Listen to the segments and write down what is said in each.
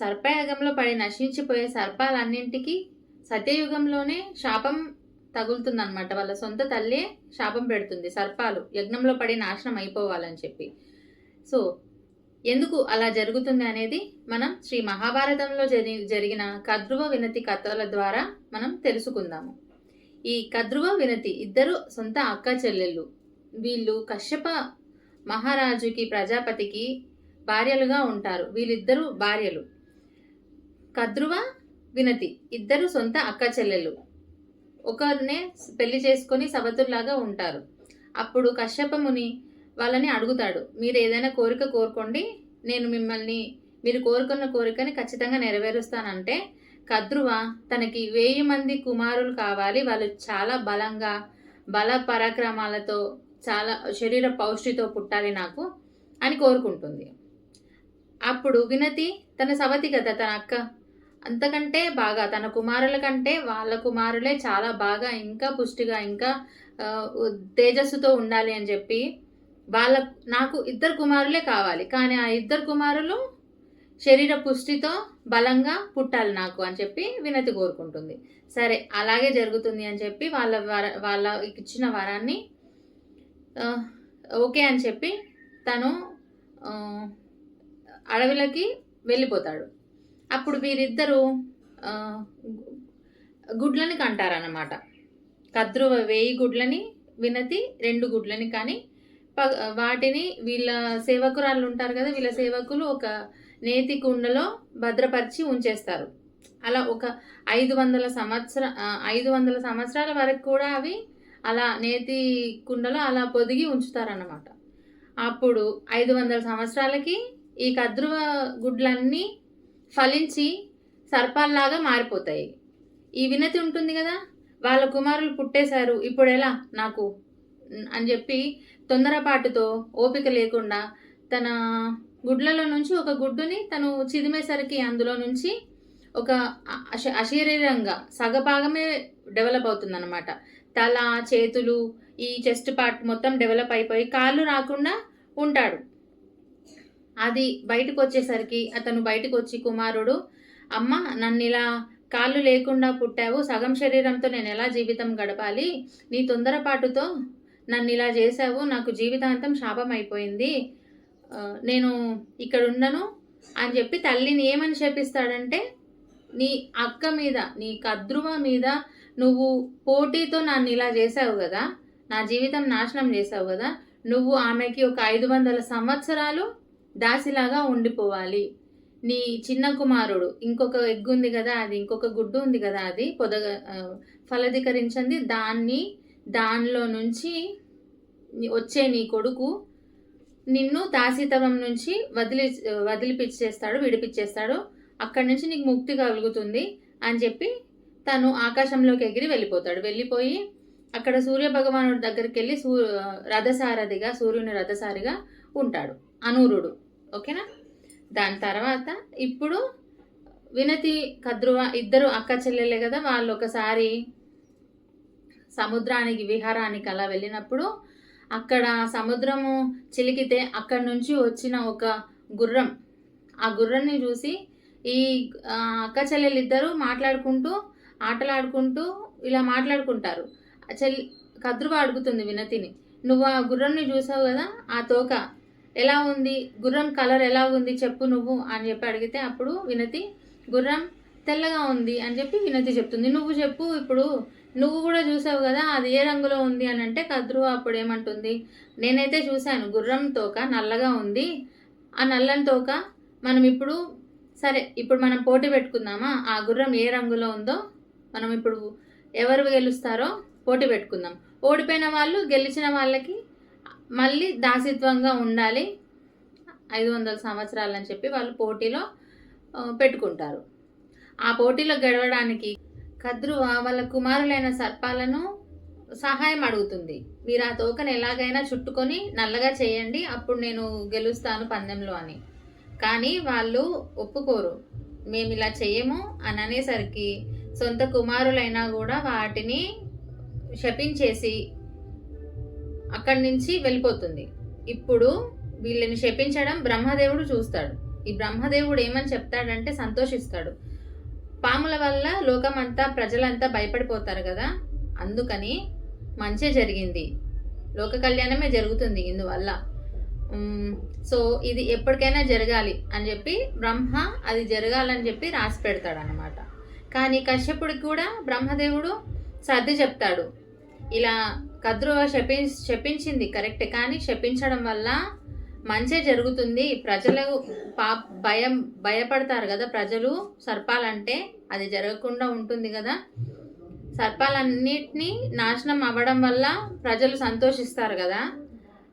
సర్పయాగంలో పడి నశించిపోయే సర్పాలన్నింటికి సత్యయుగంలోనే శాపం తగులుతుందన్నమాట. వాళ్ళ సొంత తల్లే శాపం పెడుతుంది. సర్పాలు యజ్ఞంలో పడి నాశనం అయిపోవాలని చెప్పి. సో ఎందుకు అలా జరుగుతుంది అనేది మనం శ్రీ మహాభారతంలో జరి జరిగిన కద్రువ వినతి కథల ద్వారా మనం తెలుసుకుందాము. ఈ కద్రువ వినతి ఇద్దరు సొంత అక్క చెల్లెళ్ళు. వీళ్ళు కశ్యప మహారాజుకి ప్రజాపతికి భార్యలుగా ఉంటారు. వీళ్ళిద్దరూ భార్యలు. కద్రువ వినతి. ఇద్దరు సొంత అక్క చెల్లెలు. ఒకరినే పెళ్ళి చేసుకొని సవతుల్లాగా ఉంటారు. అప్పుడు కశ్యప ముని వాళ్ళని అడుగుతాడు మీరు ఏదైనా కోరిక కోరుకోండి. నేను మిమ్మల్ని మీరు కోరుకున్న కోరికని ఖచ్చితంగా నెరవేరుస్తానంటే కద్రువ తనకి వెయ్యి మంది కుమారులు కావాలి. వాళ్ళు చాలా బలంగా బల పరాక్రమాలతో చాలా శరీర పౌష్టితో పుట్టాలి నాకు అని కోరుకుంటుంది. అప్పుడు వినతి తన సవతి కదా తన అక్క. అంతకంటే బాగా తన కుమారుల కంటే వాళ్ళ కుమారులే చాలా బాగా ఇంకా పుష్టిగా ఇంకా తేజస్సుతో ఉండాలి అని చెప్పి వాళ్ళ నాకు ఇద్దరు కుమారులే కావాలి. కానీ ఆ ఇద్దరు కుమారులు శరీర పుష్టితో బలంగా పుట్టాలి నాకు అని చెప్పి వినతి కోరుకుంటుంది. సరే అలాగే జరుగుతుంది అని చెప్పి వాళ్ళ వర వాళ్ళ ఇచ్చిన వరాన్ని ఓకే అని చెప్పి తను అడవిలకి అడవిలోకి వెళ్ళిపోతాడు. అప్పుడు వీరిద్దరూ గుడ్లని కంటారన్నమాట. కద్రువ వేయి గుడ్లని వినతి రెండు గుడ్లని కానీ ప- వాటిని వీళ్ళ సేవకురాళ్ళు ఉంటారు కదా వీళ్ళ సేవకులు ఒక నేతి కుండలో భద్రపరిచి ఉంచేస్తారు. అలా ఒక ఐదు వందల సంవత్సర ఐదు వందల సంవత్సరాల వరకు కూడా అవి అలా నేతి కుండలో అలా పొదిగి ఉంచుతారన్నమాట. అప్పుడు ఐదు వందల సంవత్సరాలకి ఈ కద్రువ గుడ్లన్నీ ఫలించి సర్పాల్లాగా మారిపోతాయి. ఈ వినతి ఉంటుంది కదా? వాళ్ళ కుమారులు పుట్టేశారు ఇప్పుడు ఎలా? నాకు అని చెప్పి తొందరపాటుతో ఓపిక లేకుండా తన గుడ్లలో నుంచి ఒక గుడ్డుని తను చిదిమేసరికి అందులో నుంచి ఒక అశ- అశరీరంగా సగభాగమే డెవలప్ అవుతుందన్నమాట. తల చేతులు ఈ చెస్ట్ పార్ట్ మొత్తం డెవలప్ అయిపోయి కాళ్ళు రాకుండా ఉంటాడు. అది బయటకు వచ్చేసరికి అతను బయటకు వచ్చి కుమారుడు అమ్మ నన్ను ఇలా కాళ్ళు లేకుండా పుట్టావు. సగం శరీరంతో నేను ఎలా జీవితం గడపాలి? నీ తొందరపాటుతో నన్ను ఇలా చేసావు నాకు జీవితాంతం శాపం అయిపోయింది నేను ఇక్కడ ఉండను అని చెప్పి తల్లిని ఏమని చెప్పిస్తాడంటే నీ అక్క మీద నీ కద్రువ మీద నువ్వు పోటీతో నన్ను ఇలా చేసావు కదా. నా జీవితం నాశనం చేసావు కదా. నువ్వు ఆమెకి ఒక ఐదు వందల సంవత్సరాలు దాసిలాగా ఉండిపోవాలి. నీ చిన్న కుమారుడు ఇంకొక ఎగ్ ఉంది కదా అది ఇంకొక గుడ్డు ఉంది కదా అది పొదగ ఫలదీకరించింది దాన్ని దానిలో నుంచి వచ్చే నీ కొడుకు నిన్ను దాసితవం నుంచి వదిలి వదిలిపిచ్చేస్తాడు విడిపిచ్చేస్తాడు. అక్కడి నుంచి నీకు ముక్తి కలుగుతుంది అని చెప్పి తను ఆకాశంలోకి ఎగిరి వెళ్ళిపోతాడు. వెళ్ళిపోయి అక్కడ సూర్య భగవానుడి దగ్గరికి వెళ్ళి సూ రథసారథిగా సూర్యుని రథసారిగా ఉంటాడు. అనూరుడు. ఓకేనా? దాని తర్వాత ఇప్పుడు వినతి కద్రువ ఇద్దరు అక్క చెల్లెలే కదా వాళ్ళు ఒకసారి సముద్రానికి విహారానికి అలా వెళ్ళినప్పుడు అక్కడ సముద్రము చిలికితే అక్కడ నుంచి వచ్చిన ఒక గుర్రం. ఆ గుర్రాన్ని చూసి ఈ అక్క చెల్లెలు ఇద్దరు మాట్లాడుకుంటూ ఆటలాడుకుంటూ ఇలా మాట్లాడుకుంటారు. చెల్లి కద్రువ అడుగుతుంది వినతిని. నువ్వు ఆ గుర్రంని చూసావు కదా ఆ తోక? ఎలా ఉంది? గుర్రం కలర్ ఎలా ఉంది? చెప్పు నువ్వు అని చెప్పి అడిగితే అప్పుడు వినతి గుర్రం తెల్లగా ఉంది అని చెప్పి వినతి చెప్తుంది. నువ్వు చెప్పు ఇప్పుడు. నువ్వు కూడా చూసావు కదా అది ఏ రంగులో ఉంది అని అంటే కద్రు అప్పుడు ఏమంటుంది? నేనైతే చూశాను గుర్రం తోక నల్లగా ఉంది. ఆ నల్లని తోక మనం ఇప్పుడు సరే ఇప్పుడు మనం పోటీ పెట్టుకుందామా? ఆ గుర్రం ఏ రంగులో ఉందో మనం ఇప్పుడు ఎవరు గెలుస్తారో పోటీ పెట్టుకుందాం. ఓడిపోయిన వాళ్ళు గెలిచిన వాళ్ళకి మళ్ళీ దాసిత్వంగా ఉండాలి. ఐదు వందల సంవత్సరాలు అని చెప్పి వాళ్ళు పోటీలో పెట్టుకుంటారు. ఆ పోటీలో గడవడానికి కద్రువ వాళ్ళ కుమారులైన సర్పాలను సహాయం అడుగుతుంది. మీరు ఆ తోకను ఎలాగైనా చుట్టుకొని నల్లగా చేయండి అప్పుడు నేను గెలుస్తాను పందెంలో అని. కానీ వాళ్ళు ఒప్పుకోరు. మేము ఇలా చెయ్యము అని అనేసరికి సొంత కుమారులైనా కూడా వాటిని శపించేసి అక్కడి నుంచి వెళ్ళిపోతుంది. ఇప్పుడు వీళ్ళని శపించడం బ్రహ్మదేవుడు చూస్తాడు. ఈ బ్రహ్మదేవుడు ఏమని చెప్తాడంటే సంతోషిస్తాడు. పాముల వల్ల లోకమంతా ప్రజలంతా భయపడిపోతారు కదా అందుకని మంచే జరిగింది. లోక కళ్యాణమే జరుగుతుంది ఇందువల్ల. సో ఇది ఎప్పటికైనా జరగాలి అని చెప్పి బ్రహ్మ అది జరగాలని చెప్పి రాసి పెడతాడు అనమాట కానీ కశ్యపుడికి కూడా బ్రహ్మదేవుడు సర్ది చెప్తాడు. ఇలా కద్రువ శపి శపించింది కరెక్ట్. కానీ శపించడం వల్ల మంచే జరుగుతుంది. ప్రజలు పా భయం భయపడతారు కదా ప్రజలు. సర్పాలంటే అది జరగకుండా ఉంటుంది కదా. సర్పాలన్నిటినీ నాశనం అవ్వడం వల్ల ప్రజలు సంతోషిస్తారు కదా.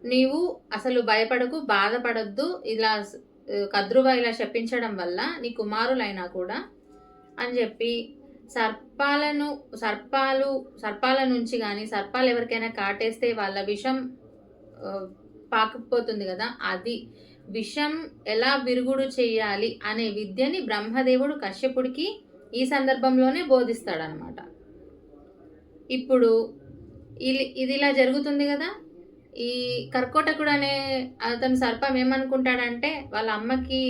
నీవు అసలు భయపడకు బాధపడద్దు. ఇలా కద్రువ ఇలా శపించడం వల్ల నీ కుమారులైనా కూడా అని చెప్పి సర్పాలను సర్పాలు సర్పాల నుంచి కానీ సర్పాలు ఎవరికైనా కాటేస్తే వాళ్ళ విషం పాకపోతుంది కదా అది. విషం ఎలా విరుగుడు చేయాలి అనే విద్యని బ్రహ్మదేవుడు కశ్యపుడికి ఈ సందర్భంలోనే బోధిస్తాడనమాట. ఇప్పుడు ఇది- ఇది ఇలా జరుగుతుంది కదా ఈ కర్కోటకుడు అనే అతను సర్పం ఏమనుకుంటాడంటే వాళ్ళ అమ్మకి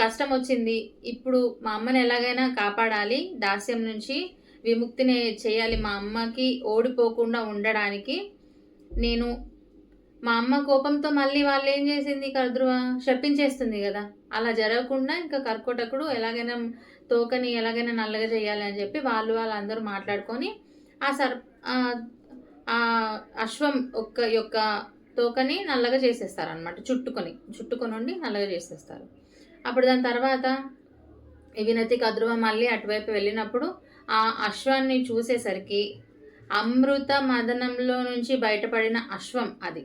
కష్టం వచ్చింది ఇప్పుడు మా అమ్మని ఎలాగైనా కాపాడాలి. దాస్యం నుంచి విముక్తిని చేయాలి. మా అమ్మకి ఓడిపోకుండా ఉండడానికి నేను మా అమ్మ కోపంతో మళ్ళీ వాళ్ళు ఏం చేసింది? కర్ద్రువ శపించేస్తుంది కదా. అలా జరగకుండా ఇంకా కర్కోటకుడు ఎలాగైనా తోకని ఎలాగైనా నల్లగా చేయాలి అని చెప్పి వాళ్ళు వాళ్ళందరూ మాట్లాడుకొని ఆ సర్ ఆ- ఆ అశ్వం ఒక్క యొక్క తోకని నల్లగా చేసేస్తారు అనమాట చుట్టుకొని చుట్టుకొని ఉండి నల్లగా చేసేస్తారు. అప్పుడు దాని తర్వాత ఈ వినతి కద్రువ మళ్ళీ అటువైపు వెళ్ళినప్పుడు ఆ అశ్వాన్ని చూసేసరికి అమృత మదనంలో నుంచి బయటపడిన అశ్వం అది.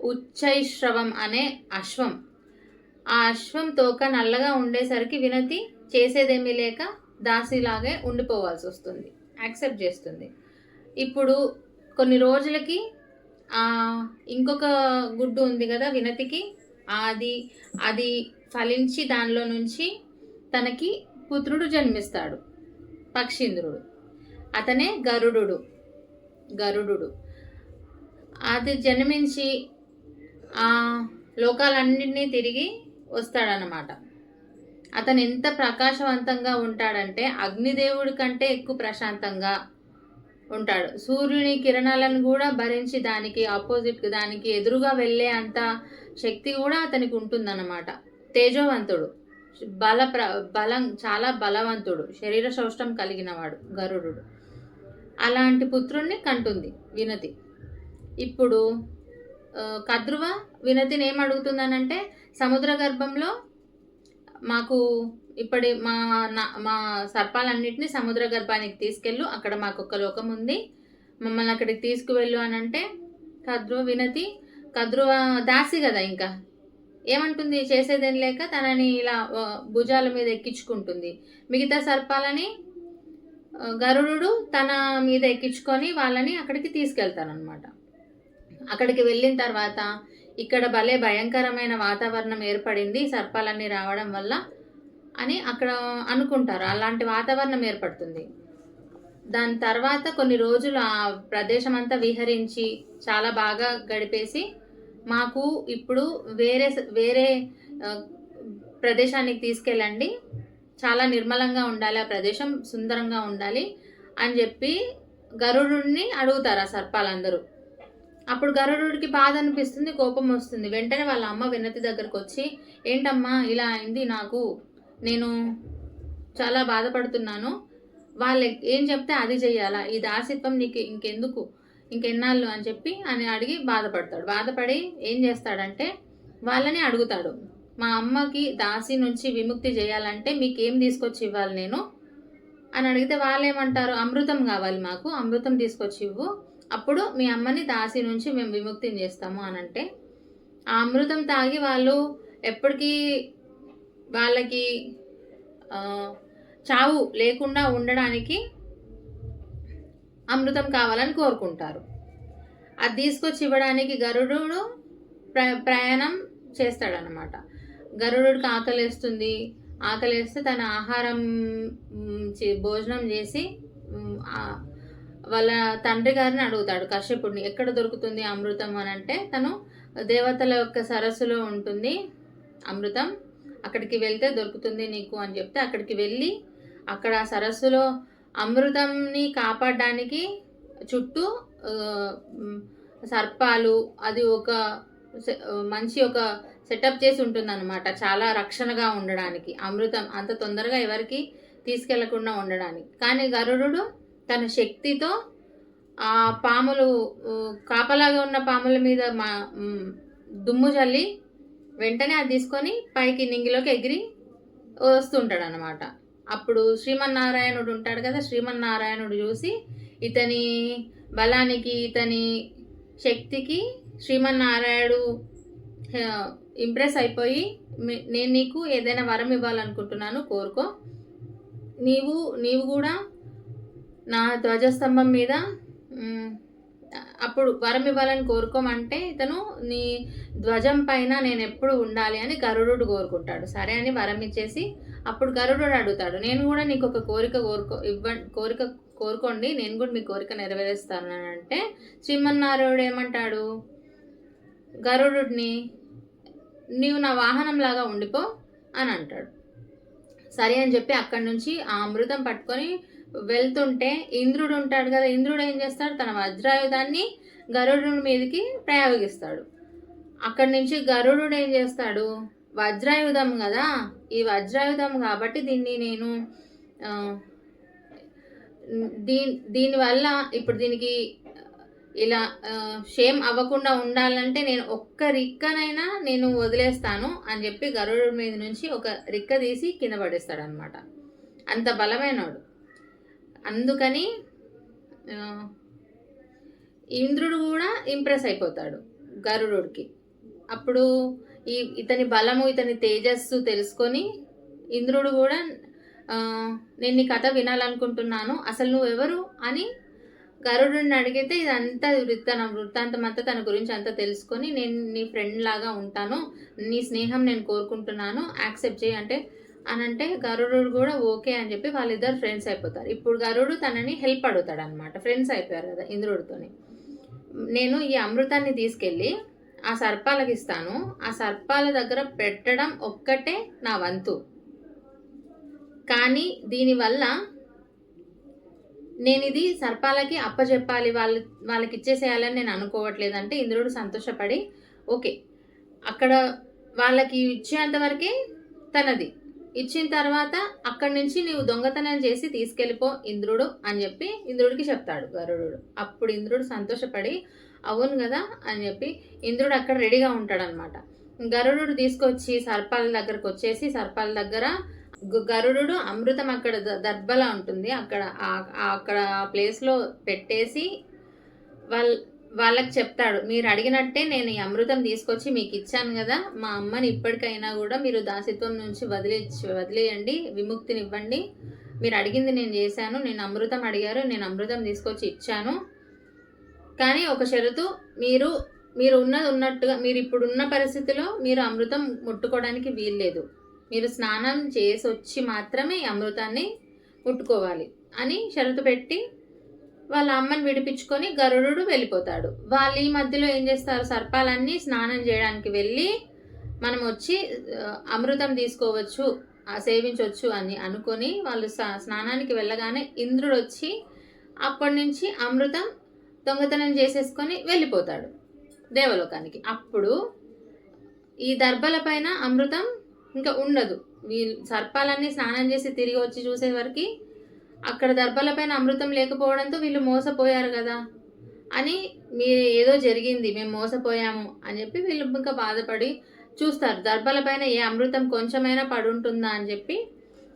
ఉచ్చైశ్రవం అనే అశ్వం. ఆ అశ్వం తోక నల్లగా ఉండేసరికి వినతి చేసేదేమీ లేక దాసిలాగే ఉండిపోవాల్సి వస్తుంది. యాక్సెప్ట్ చేస్తుంది. ఇప్పుడు కొన్ని రోజులకి ఇంకొక గుడ్డు ఉంది కదా వినతికి అది అది ఫలించి దానిలో నుంచి తనకి పుత్రుడు జన్మిస్తాడు పక్షీంద్రుడు. అతనే గరుడు గరుడు అది జన్మించి ఆ లోకాలన్నింటినీ తిరిగి వస్తాడనమాట అతను ఎంత ప్రకాశవంతంగా ఉంటాడంటే అగ్నిదేవుడి కంటే ఎక్కువ ప్రశాంతంగా ఉంటాడు. సూర్యుని కిరణాలను కూడా భరించి దానికి ఆపోజిట్ దానికి ఎదురుగా వెళ్ళే అంత శక్తి కూడా అతనికి ఉంటుందన్నమాట. తేజోవంతుడు. బల ప్ర బలం చాలా బలవంతుడు. శరీర సౌష్టం కలిగినవాడు గరుడు అలాంటి పుత్రుణ్ణి కంటుంది వినతి. ఇప్పుడు కద్రువ వినతిని ఏం అడుగుతుందనంటే సముద్ర గర్భంలో మాకు ఇప్పటి మా నా- మా సర్పాలన్నింటినీ సముద్ర గర్భానికి తీసుకెళ్ళు అక్కడ మాకు ఒక లోకం ఉంది. మమ్మల్ని అక్కడికి తీసుకువెళ్ళు అని అంటే కద్రువ వినతి కద్రువ దాసి కదా ఇంకా. ఏమంటుంది? చేసేదేం లేక తనని ఇలా భుజాల మీద ఎక్కించుకుంటుంది. మిగతా సర్పాలని గరుడు తన మీద ఎక్కించుకొని వాళ్ళని అక్కడికి తీసుకెళ్తారనమాట అక్కడికి వెళ్ళిన తర్వాత ఇక్కడ భలే భయంకరమైన వాతావరణం ఏర్పడింది సర్పాలన్నీ రావడం వల్ల అని అక్కడ అనుకుంటారు. అలాంటి వాతావరణం ఏర్పడుతుంది. దాని తర్వాత కొన్ని రోజులు ఆ ప్రదేశం అంతా విహరించి చాలా బాగా గడిపేసి మాకు ఇప్పుడు వేరే వేరే ప్రదేశానికి తీసుకెళ్ళండి. చాలా నిర్మలంగా ఉండాలి ఆ ప్రదేశం సుందరంగా ఉండాలి అని చెప్పి గరుడుని అడుగుతారు ఆ సర్పాలందరూ. అప్పుడు గరుడుడికి బాధ అనిపిస్తుంది కోపం వస్తుంది. వెంటనే వాళ్ళ అమ్మ వినతి దగ్గరకు వచ్చి ఏంటమ్మా ఇలా అయింది నాకు. నేను చాలా బాధపడుతున్నాను. వాళ్ళు ఏం చెప్తే అది చెయ్యాలా? ఈ దాసిత్వం నీకు ఇంకెందుకు? ఇంకెన్నాళ్ళు అని చెప్పి అని అడిగి బాధపడతాడు. బాధపడి ఏం చేస్తాడంటే వాళ్ళని అడుగుతాడు. మా అమ్మకి దాసి నుంచి విముక్తి చేయాలంటే మీకు ఏం తీసుకొచ్చి ఇవ్వాలి నేను? అని అడిగితే వాళ్ళు ఏమంటారు అమృతం కావాలి మాకు అమృతం తీసుకొచ్చి ఇవ్వు అప్పుడు మీ అమ్మని దాసి నుంచి మేము విముక్తిని చేస్తాము అని అంటే ఆ అమృతం తాగి వాళ్ళు ఎప్పటికీ వాళ్ళకి చావు లేకుండా ఉండడానికి అమృతం కావాలని కోరుకుంటారు. అది తీసుకొచ్చి ఇవ్వడానికి గరుడు ప్ర ప్రయాణం చేస్తాడనమాట గరుడుకి ఆకలేస్తుంది ఆకలేస్తే తన ఆహారం భోజనం చేసి వాళ్ళ తండ్రి గారిని అడుగుతాడు కశ్యపుడిని ఎక్కడ దొరుకుతుంది అమృతం? అని అంటే తను దేవతల యొక్క సరస్సులో ఉంటుంది అమృతం. అక్కడికి వెళ్తే దొరుకుతుంది నీకు అని చెప్తే అక్కడికి వెళ్ళి అక్కడ సరస్సులో అమృతంని కాపాడడానికి చుట్టూ సర్పాలు అది ఒక సె- మంచి ఒక సెటప్ చేసి ఉంటుందన్నమాట. చాలా రక్షణగా ఉండడానికి. అమృతం అంత తొందరగా ఎవరికి తీసుకెళ్ళకుండా ఉండడానికి. కానీ గరుడు తన శక్తితో ఆ పాములు కాపలాగా ఉన్న పాముల మీద మా దుమ్ము చల్లి వెంటనే అది తీసుకొని పైకి నింగిలోకి ఎగిరి వస్తుంటాడు అనమాట అప్పుడు శ్రీమన్నారాయణుడు ఉంటాడు కదా శ్రీమన్నారాయణుడు చూసి ఇతని బలానికి ఇతని శక్తికి శ్రీమన్నారాయణుడు ఇంప్రెస్ అయిపోయి నేను నీకు ఏదైనా వరం ఇవ్వాలనుకుంటున్నాను కోరుకో. నీవు నీవు కూడా నా ధ్వజస్తంభం మీద అప్పుడు వరం ఇవ్వాలని కోరుకోమంటే ఇతను నీ ధ్వజం పైన నేను ఎప్పుడు ఉండాలి అని గరుడు కోరుకుంటాడు. సరే అని వరం ఇచ్చేసి అప్పుడు గరుడు అడుగుతాడు. నేను కూడా నీకు ఒక కోరిక కోరుకో ఇవ్వ కోరిక కోరుకోండి. నేను కూడా మీ కోరిక నెరవేరుస్తాను అని అంటే శ్రీమన్నారాయణుడు ఏమంటాడు? గరుడుని నీవు నా వాహనంలాగా ఉండిపో అని అంటాడు. సరే అని చెప్పి అక్కడి నుంచి ఆ అమృతం పట్టుకొని వెళ్తుంటే ఇంద్రుడు ఉంటాడు కదా ఇంద్రుడు ఏం చేస్తాడు? తన వజ్రాయుధాన్ని గరుడుని మీదకి ప్రయోగిస్తాడు. అక్కడి నుంచి గరుడు ఏం చేస్తాడు? వజ్రాయుధం కదా ఈ వజ్రాయుధం కాబట్టి దీన్ని నేను దీని దీనివల్ల ఇప్పుడు దీనికి ఇలా షేమ్ అవ్వకుండా ఉండాలంటే నేను ఒక్క రిక్కనైనా నేను వదిలేస్తాను అని చెప్పి గరుడు మీద నుంచి ఒక రిక్క తీసి కింద పడేస్తాడు అనమాట అంత బలమైనవాడు అందుకని ఇంద్రుడు కూడా ఇంప్రెస్ అయిపోతాడు గరుడుకి అప్పుడు ఈ ఇతని బలము ఇతని తేజస్సు తెలుసుకొని ఇంద్రుడు కూడా నేను నీ కథ వినాలనుకుంటున్నాను అసలు నువ్వెవరు అని గరుడుని అడిగితే ఇదంతా వృత్తాన వృత్తాంతం అంతా తన గురించి అంతా తెలుసుకొని నేను నీ ఫ్రెండ్ లాగా ఉంటాను నీ స్నేహం నేను కోరుకుంటున్నాను యాక్సెప్ట్ చేయి అంటే అని అంటే గరుడు కూడా ఓకే అని చెప్పి వాళ్ళిద్దరు ఫ్రెండ్స్ అయిపోతారు. ఇప్పుడు గరుడు తనని హెల్ప్ అడుగుతాడు అనమాట ఫ్రెండ్స్ అయిపోయారు కదా ఇంద్రుడితోని. నేను ఈ అమృతాన్ని తీసుకెళ్ళి ఆ సర్పాలకు ఇస్తాను. ఆ సర్పాల దగ్గర పెట్టడం ఒక్కటే నా వంతు. కానీ దీనివల్ల నేను ఇది సర్పాలకి అప్పచెప్పాలి వాళ్ళు వాళ్ళకి ఇచ్చేసేయాలని నేను అనుకోవట్లేదు అంటే ఇంద్రుడు సంతోషపడి ఓకే అక్కడ వాళ్ళకి ఇచ్చేంత వరకే తనది. ఇచ్చిన తర్వాత అక్కడి నుంచి నీవు దొంగతనం చేసి తీసుకెళ్ళిపో ఇంద్రుడు అని చెప్పి ఇంద్రుడికి చెప్తాడు గరుడు. అప్పుడు ఇంద్రుడు సంతోషపడి అవును కదా అని చెప్పి ఇంద్రుడు అక్కడ రెడీగా ఉంటాడనమాట గరుడు తీసుకొచ్చి సర్పాల దగ్గరకు వచ్చేసి సర్పాల దగ్గర గరుడు అమృతం అక్కడ ద- దర్బలా ఉంటుంది. అక్కడ అక్కడ ప్లేస్లో పెట్టేసి వాళ్ళ వాళ్ళకి చెప్తాడు. మీరు అడిగినట్టే నేను ఈ అమృతం తీసుకొచ్చి మీకు ఇచ్చాను కదా మా అమ్మని ఇప్పటికైనా కూడా మీరు దాసిత్వం నుంచి వదిలే వదిలేయండి విముక్తిని ఇవ్వండి మీరు అడిగింది నేను చేశాను నేను అమృతం అడిగారు నేను అమృతం తీసుకొచ్చి ఇచ్చాను. కానీ ఒక షరతు మీరు మీరు ఉన్నది ఉన్నట్టుగా మీరు ఇప్పుడున్న పరిస్థితిలో మీరు అమృతం ముట్టుకోవడానికి వీల్లేదు. మీరు స్నానం చేసి వచ్చి మాత్రమే ఈ అమృతాన్ని ముట్టుకోవాలి అని షరతు పెట్టి వాళ్ళ అమ్మని విడిపించుకొని గరుడు వెళ్ళిపోతాడు. వాళ్ళు ఈ మధ్యలో ఏం చేస్తారు? సర్పాలన్నీ స్నానం చేయడానికి వెళ్ళి మనం వచ్చి అమృతం తీసుకోవచ్చు ఆ, సేవించవచ్చు అని అనుకొని వాళ్ళు స్నానానికి వెళ్ళగానే ఇంద్రుడు వచ్చి అప్పటి నుంచి అమృతం దొంగతనం చేసేసుకొని వెళ్ళిపోతాడు దేవలోకానికి. అప్పుడు ఈ దర్భల పైన అమృతం ఇంకా ఉండదు. వీళ్ళు సర్పాలన్నీ స్నానం చేసి తిరిగి వచ్చి చూసే వరకు అక్కడ దర్భలపైన అమృతం లేకపోవడంతో వీళ్ళు మోసపోయారు కదా అని మీ ఏదో జరిగింది మేము మోసపోయాము అని చెప్పి వీళ్ళు ఇంకా బాధపడి చూస్తారు. దర్భలపైన ఏ అమృతం కొంచెమైనా పడుంటుందా అని చెప్పి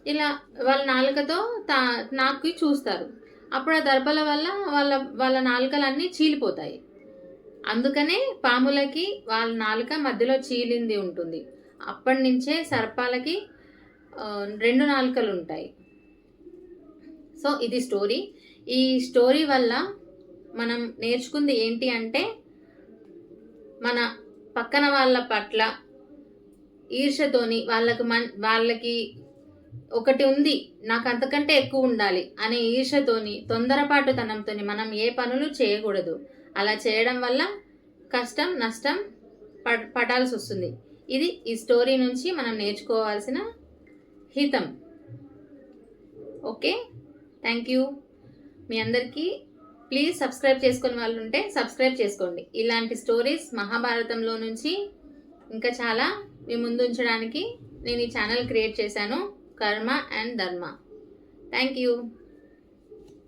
ఇలా వాళ్ళ నాలుకతో తా నాకి చూస్తారు. అప్పుడు ఆ దర్భల వల్ల వాళ్ళ వాళ్ళ నాలుకలన్నీ చీలిపోతాయి. అందుకనే పాములకి వాళ్ళ నాలుక మధ్యలో చీలింది ఉంటుంది. అప్పటి నుంచే సర్పాలకి రెండు నాలుకలు ఉంటాయి. సో ఇది స్టోరీ ఈ స్టోరీ వల్ల మనం నేర్చుకుంది ఏంటి అంటే మన పక్కన వాళ్ళ పట్ల ఈర్షతోని వాళ్ళకి మన్ వాళ్ళకి ఒకటి ఉంది నాకు అంతకంటే ఎక్కువ ఉండాలి అనే ఈర్షతోని తొందరపాటుతనంతోని మనం ఏ పనులు చేయకూడదు. అలా చేయడం వల్ల కష్టం నష్టం పడ్ పడాల్సి వస్తుంది. ఇది ఈ స్టోరీ నుంచి మనం నేర్చుకోవాల్సిన హితం. ఓకే? థ్యాంక్ యూ మీ అందరికీ ప్లీజ్ సబ్స్క్రైబ్ చేసుకుని వాళ్ళు ఉంటే సబ్స్క్రైబ్ చేసుకోండి. ఇలాంటి స్టోరీస్ మహాభారతంలో నుంచి ఇంకా చాలా మీ ముందు ఉంచడానికి నేను ఈ ఛానల్ క్రియేట్ చేశాను. కర్మ అండ్ ధర్మ థ్యాంక్ యూ